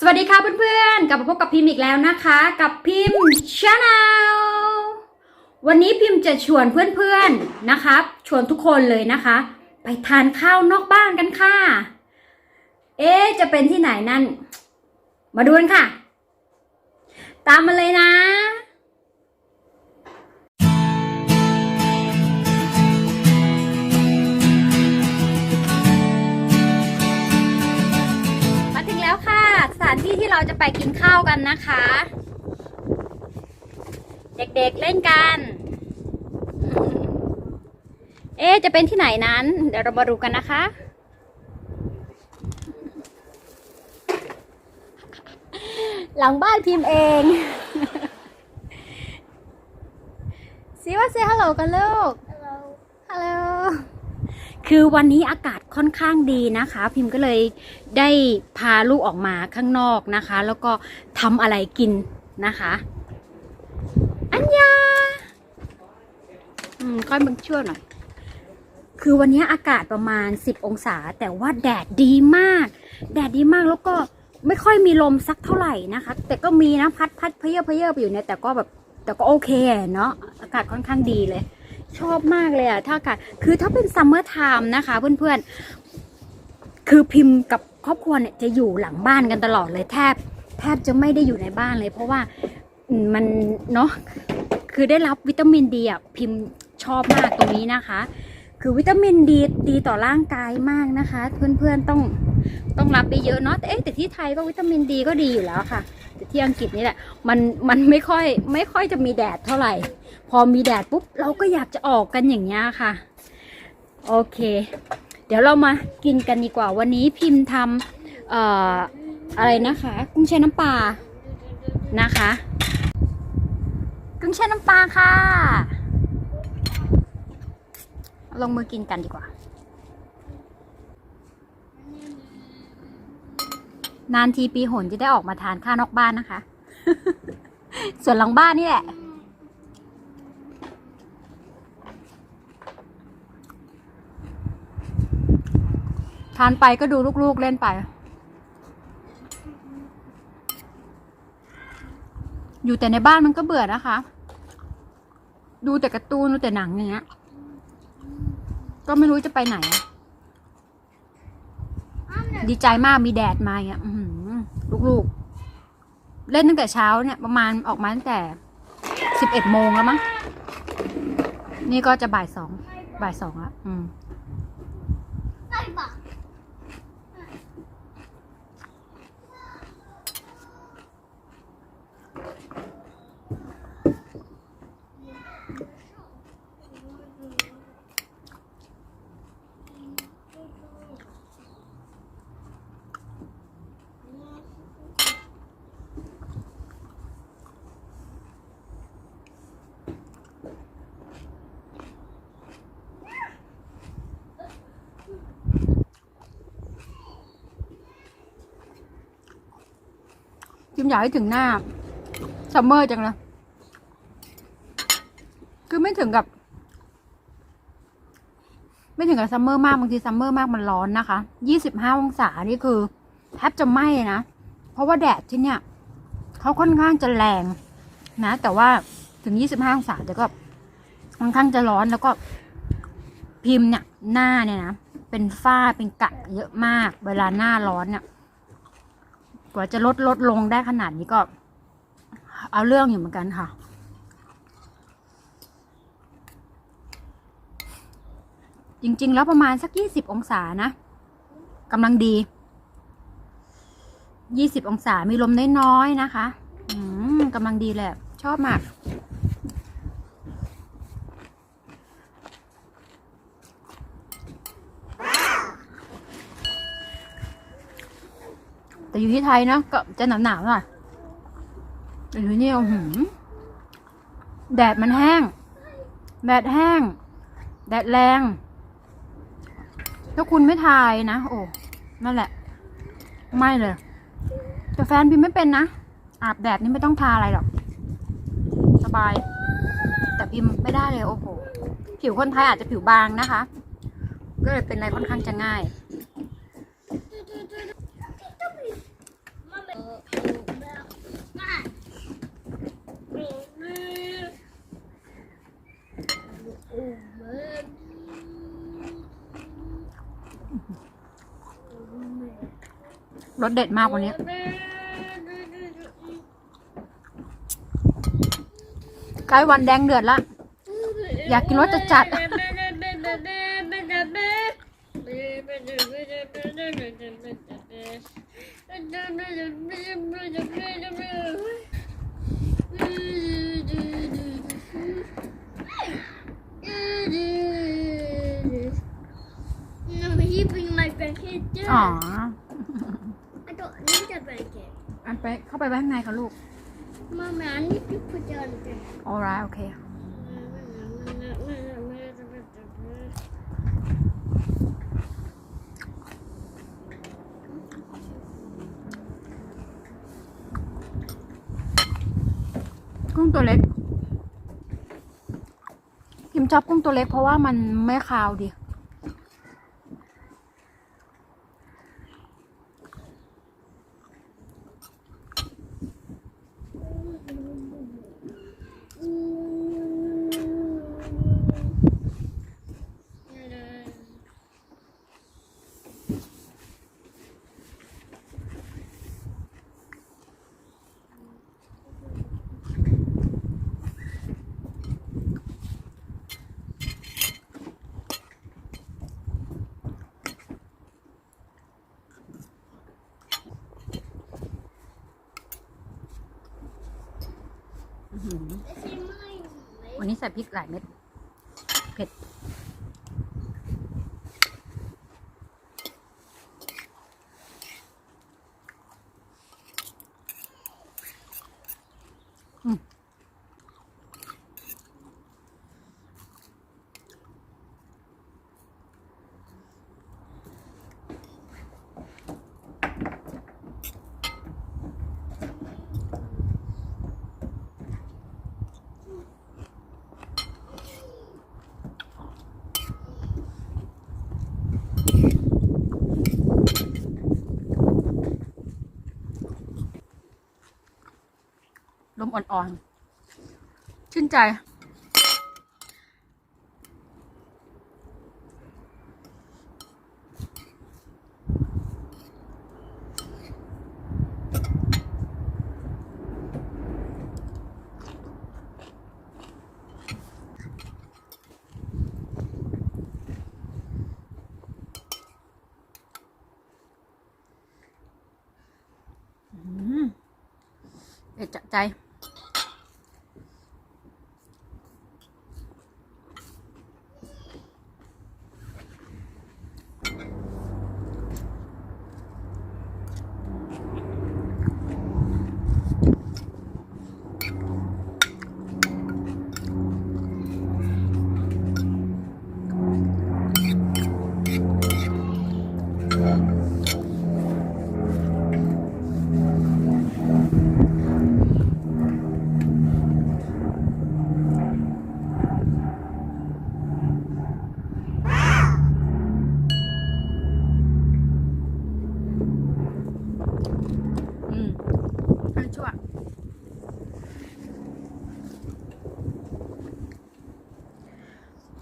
สวัสดีค่ะเพื่อนๆ กลับมาพบกับพิมพ์อีกแล้วนะคะ กับพิมพ์ชาแนลวันนี้พิมพ์จะชวนเพื่อนๆนะคะ ชวนทุกคนเลยนะคะ ไปทานข้าวนอกบ้านกันค่ะ เอ๊จะเป็นที่ไหนนั่น มาดูกันค่ะ ตามมาเลยนะ เราจะไปกินข้าวกันนะคะ เด็กๆเล่นกัน เอ๊จะเป็นที่ไหนนั้น เดี๋ยวเรามาดูกันนะคะ หลังบ้านพิมพ์เองซิว่าเซฮัลโหลกันลูก คือวันนี้อากาศค่อนข้างดีนะคะ พิมพ์ก็เลยได้พาลูกออกมาข้างนอกนะคะ แล้วก็ทำอะไรกินนะคะ อันยาอืมค่อยมึงช่วยหน่อย คือวันนี้อากาศประมาณ 10 องศา แต่ว่าแดดดีมาก แดดดีมากแล้วก็ไม่ค่อยมีลมสักเท่าไหร่นะคะ แต่ก็มีนะพัดพัดเพยเยอเพยเยอไปอยู่เนี่ยแต่ก็แบบแต่ก็โอเคเนาะอากาศค่อนข้างดีเลย ชอบมากเลยอะถ้าอากาศคือถ้าเป็นซัมเมอร์ไทม์นะคะ เพื่อนๆ คือพิมพ์กับครอบครัวเนี่ยจะอยู่หลังบ้านกันตลอดเลยแทบ แทบจะไม่ได้อยู่ในบ้านเลย เพราะว่ามมันเนาะคือได้รับวิตามินดีอะพิมพ์ชอบมากตรงนี้นะคะ คือวิตามินดีดีต่อร่างกายมากนะคะ เพื่อนๆต้องต้องรับไปเยอะเนาะแต่เอ๊ะแต่ที่ไทยก็วิตามินดีก็ดีอยู่แล้วค่ะ แต่ที่อังกฤษนี่แหละมันมันไม่ค่อยไม่ค่อยจะมีแดดเท่าไหร่ พอมีแดดปุ๊บเราก็อยากจะออกกันอย่างเงี้ยค่ะ โอเค เดี๋ยวเรามากินกันดีกว่าวันนี้พิมพ์ทำเอ่ออะไรนะคะ กุ้งแช่น้ำปลานะคะ กุ้งแช่น้ำปลาค่ะ ลงมือกินกันดีกว่า นานทีปีหนจะได้ออกมาทานข้าวนอกบ้านนะคะ ส่วนหลังบ้านนี่แหละ ทานไปก็ดูลูกๆเล่นไป อยู่แต่ในบ้านมันก็เบื่อนะคะ ดูแต่การ์ตูนดูแต่หนังอย่างเงี้ย ก็ไม่รู้จะไปไหน ดีใจมากมีแดดมาอย่างเงี้ยลูกๆ เล่นตั้งแต่เช้าเนี่ยประมาณออกมาตั้งแต่สิบเอ็ดโมงแล้วมั้ง นี่ก็จะบ่ายสองบ่ายสองละอืม จิมอยากให้ถึงหน้าซัมเมอร์จังเลยคือไม่ถึงกับ ไม่ถึงกับซัมเมอร์มากบางทีซัมเมอร์มากมันร้อนนะคะยี่สิบห้าองศานี่คือแทบจะไหม้นะ เพราะว่าแดดที่เนี่ยเขาค่อนข้างจะแรงนะ แต่ว่าถึงยี่สิบห้าองศาแต่ก็ค่อนข้างจะร้อนแล้วก็พิมพ์เนี่ยหน้าเนี่ยนะเป็นฝ้าเป็นกะเยอะมาก เวลาหน้าร้อนเนี่ย กว่าจะลดลดลงได้ขนาดนี้ก็ เอาเรื่องอยู่เหมือนกันค่ะ จริง ๆ แล้วประมาณสักยี่สิบองศานะกำลังดียี่สิบองศามีลมน้อยๆนะคะ อืมกำลังดีแหละ ชอบมาก อยู่ที่ไทยนะก็จะหนาวๆหน่อยแต่อยู่นี่อื้อหือแดดมันแห้ง แดดแห้ง แดดแรง ถ้าคุณไม่ทายนะ โอ้ นั่นแหละ ไม่เลย แต่แฟนพิมไม่เป็นนะ อาบแดดนี่ไม่ต้องทาอะไรหรอก สบาย แต่พิมไม่ได้เลย โอ้โห ผิวคนไทยอาจจะผิวบางนะคะ ก็เลยเป็นอะไรค่อนข้างจะง่าย รสเด็ดมากวันนี้ ใกล้วันแดงเดือดละ อยากกินรสจัดๆ No, he bring my blanket too. อ๋อ I don't need a blanket. อันไปเข้าไปไว้ข้างในค่ะลูก Mommy, I need to put it on the ออไรโอเค กุ้งตัวเล็กพิมชอบกุ้งตัวเล็กเพราะว่ามันไม่คาวดี วันนี้ใส่พริกหลายเม็ด มอ่อนๆ ชื่นใจอืมเ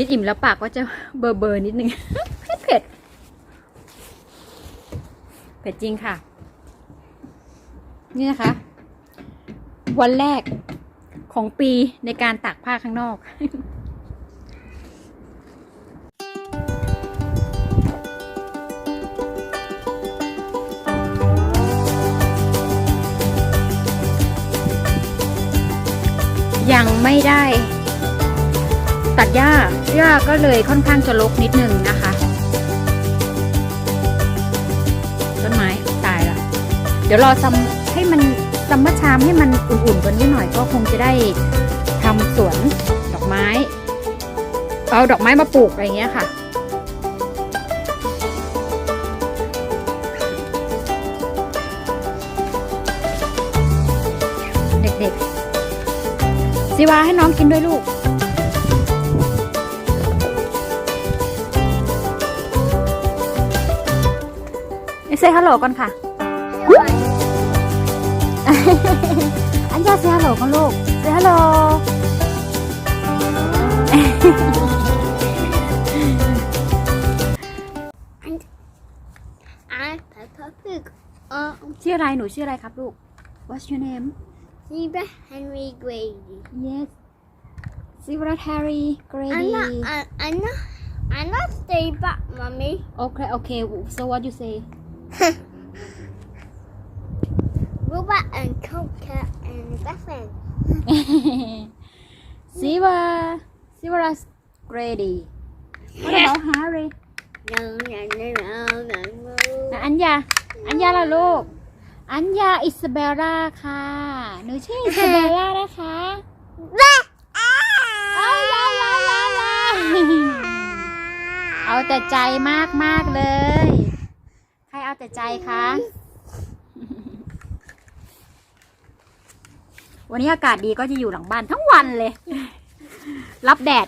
กินอิ่มแล้วปากก็จะเบอร์เบอร์นิดนึงเผ็ดเผ็ดจริงค่ะ นี่นะคะ วันแรกของปีในการตากผ้าข้างนอกยังไม่ได้ ตัดหญ้าหญ้าก็เลยค่อนข้างจะรกนิดนึงนะคะ ต้นไม้ตายละเดี๋ยวรอซัมให้มันซัมเมอร์ชามให้มันอุ่นๆกว่านี้หน่อยก็คงจะได้ทำสวนดอกไม้ เอาดอกไม้มาปลูกอะไรเงี้ยค่ะเด็กๆสิวาให้น้องกินด้วยลูก เซฮัลโหลก่อนค่ะ อันยาเซฮัลโหลก่อนลูกเซฮัลโหล And I'm Peppa Pig. Uh, ชื่ออะไรหนูชื่ออะไรครับลูก What's your name Zebra Henry Grady. Yes Zebra Harry Grady I'm not, I, I'm not, I'm not stay back, mommy. Okay okay so what you say Robot and Coca and Batman. Zebra Zebra Grady What about Harry No, no, no, no, no, no. นะอัญญา อัญญาละลูก อัญญาอิสเบลล่าค่ะ หนูชื่ออิสเบลล่านะคะเอาลาลาลาลาเอาแต่ใจมากมากๆเลยใคร เอาแต่ใจคะ วันนี้อากาศดีก็จะอยู่หลังบ้านทั้งวันเลย รับแดด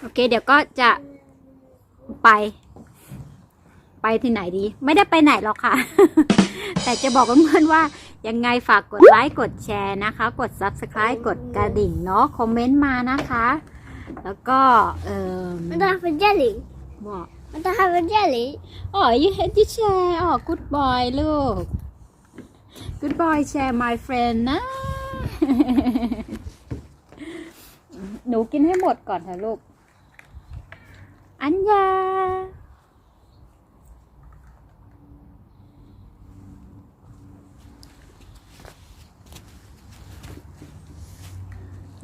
โอเค เดี๋ยวก็จะไป ไปที่ไหนดี ไม่ได้ไปไหนหรอกค่ะ แต่จะบอกเพื่อนๆว่ายังไงฝากกดไลค์ กดแชร์นะคะ กด subscribe กดกระดิ่งเนาะ คอมเมนต์มานะคะ แล้วก็เอ่อ I don't have a jelly. บอก I don't have a jelly. อ๋อ you had to share อ๋อ good boy ลูก good boy share my friend นะ หนูกินให้หมดก่อนเถอะลูก อัญญา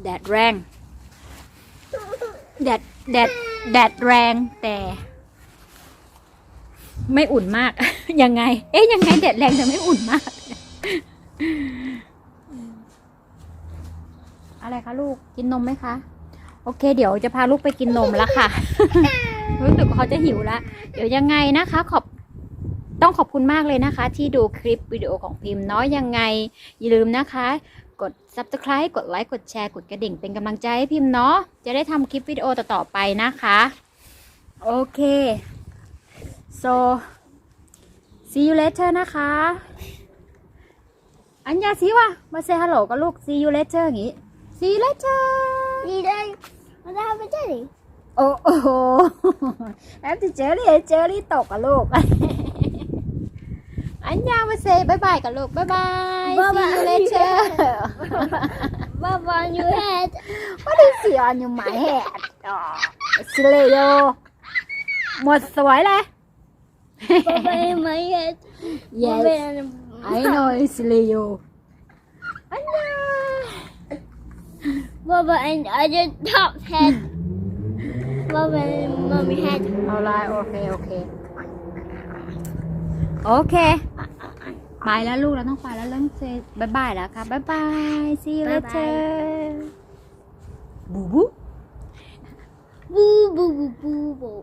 แดดแรง แดดแดดแดดแรงแต่ ไม่อุ่นมาก ยังไง เอ๊ยยังไงแดดแรงแต่ไม่อุ่นมาก อะไรคะลูกกินนมไหมคะ โอเค เดี๋ยวจะพาลูกไปกินนมแล้วค่ะ รู้สึกเขาจะหิวแล้วเดี๋ยวยังไงนะคะ ขอบต้องขอบคุณมากเลยนะคะ ที่ดูคลิปวิดีโอของพิมพ์เนาะยังไงอย่าลืมนะคะ กด subscribe กดไลค์กดแชร์กดกระดิ่งเป็นกำลังใจให้พิมพ์เนาะจะได้ทำคลิปวิดีโอต่อๆไปนะคะ โอเค so see you later นะคะ อัญญาสิวะมาเซฮัลโหลกับลูก see you later อย่างงี้ see you later You don't, I don't have a jelly. โอ้โหแอปที่เจอรี่เจอรี่ตกกับลูก อัญญามาเซบายบายกับลูกบายบาย see Bye-bye. you later Baba on your head. what is it on your my head อ๋อสิเลโยหมดสวยเลย Baba in my head. yes Baba in I know it's Leo อัญญา Baba in other top head. Baba in mommy head. เอาละโอเคโอเค โอเค ไปแล้วลูกเราต้องไปแล้วเริ่มเซบายบายแล้วค่ะบายบาย see you Bye later บูบู Boo boo boo boo boo.